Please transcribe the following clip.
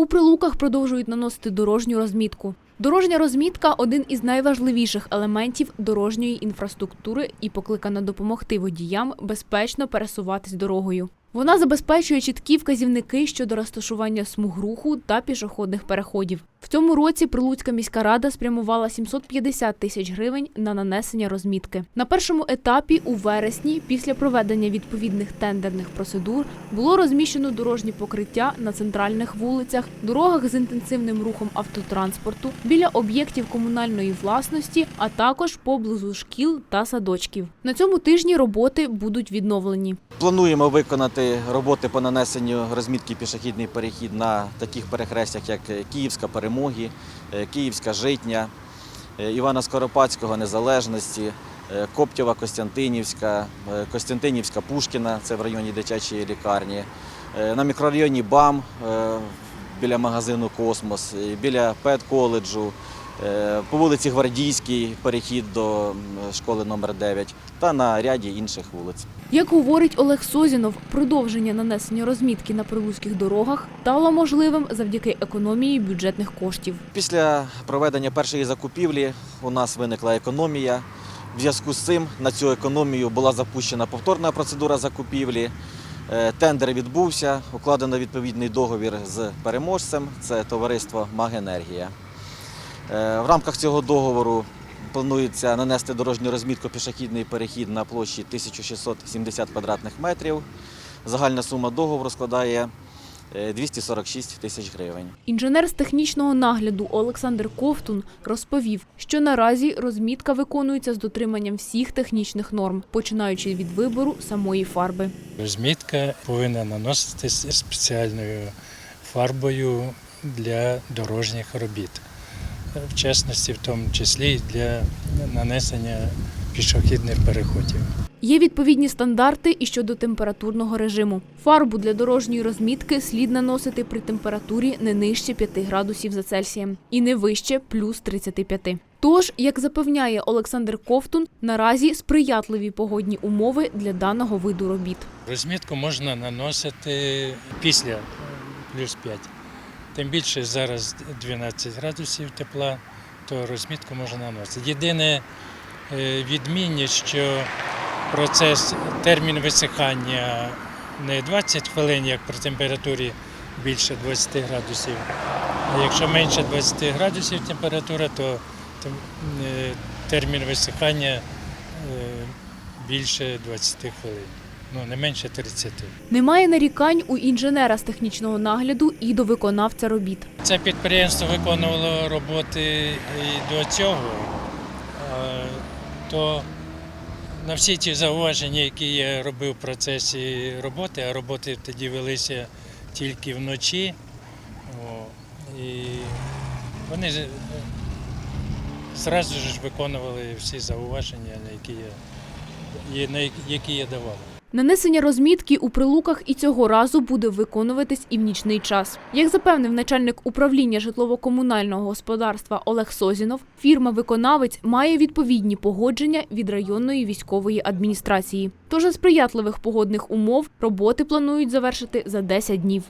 У прилуках продовжують наносити дорожню розмітку. Дорожня розмітка один із найважливіших елементів дорожньої інфраструктури і покликана допомогти водіям безпечно пересуватись дорогою. Вона забезпечує чіткі вказівники щодо розташування смуг руху та пішохідних переходів. В цьому році Прилуцька міська рада спрямувала 750 тисяч гривень на нанесення розмітки. На першому етапі у вересні, після проведення відповідних тендерних процедур, було розміщено дорожні покриття на центральних вулицях, дорогах з інтенсивним рухом автотранспорту, біля об'єктів комунальної власності, а також поблизу шкіл та садочків. На цьому тижні роботи будуть відновлені. Плануємо виконати роботи по нанесенню розмітки пішохідний перехід на таких перехрестях, як Київська Перемоги, е, Київська Житня, е, Івана Скоропадського Незалежності, е, Коптєва Костянтинівська, Костянтинівська Пушкіна, це в районі дитячої лікарні, на мікрорайоні БАМ біля магазину Космос, біля педколеджу, по вулиці Гвардійській перехід до школи номер 9 та на ряді інших вулиць. Як говорить Олег Созінов, продовження нанесення розмітки на прилуцьких дорогах стало можливим завдяки економії бюджетних коштів. Після проведення першої закупівлі у нас виникла економія. В зв'язку з цим на цю економію була запущена повторна процедура закупівлі. Е, Тендер відбувся, укладено відповідний договір з переможцем. Це товариство Магенергія. Е, В рамках цього договору планується нанести дорожню розмітку пішохідний перехід на площі 1670 квадратних метрів. Загальна сума договору складає е, 246 тисяч гривень. Інженер з технічного нагляду Олександр Ковтун розповів, що наразі розмітка виконується з дотриманням всіх технічних норм, починаючи від вибору самої фарби. Розмітка повинна наноситися спеціальною фарбою для дорожніх робіт, в частності, в тому числі і для нанесення пішохідних переходів. Є відповідні стандарти і щодо температурного режиму. Фарбу для дорожньої розмітки слід наносити при температурі не нижче 5 градусів за Цельсієм і не вище плюс 35. Тож, як запевняє Олександр Ковтун, наразі сприятливі погодні умови для даного виду робіт. Розмітку можна наносити після плюс 5. Тим більше зараз 12 градусів тепла, то розмітку можна наносити. Єдине е, відмінність, що процес, термін висихання не 20 хвилин, як при температурі більше 20 градусів. А якщо менше 20 градусів температура, то е, термін висихання е, більше 20 хвилин. Ну, не менше 30. Немає нарікань у інженера з технічного нагляду і до виконавця робіт. Це підприємство виконувало роботи і до цього, то на всі ті зауваження, які я робив в процесі роботи, а роботи тоді велися тільки вночі, і вони зразу ж виконували всі зауваження, на які я, на які я давав. Нанесення розмітки у прилуках і цього разу буде виконуватись і в нічний час. Як запевнив начальник управління житлово-комунального господарства Олег Созінов, фірма-виконавець має відповідні погодження від районної військової адміністрації. Тож за сприятливих погодних умов роботи планують завершити за 10 днів.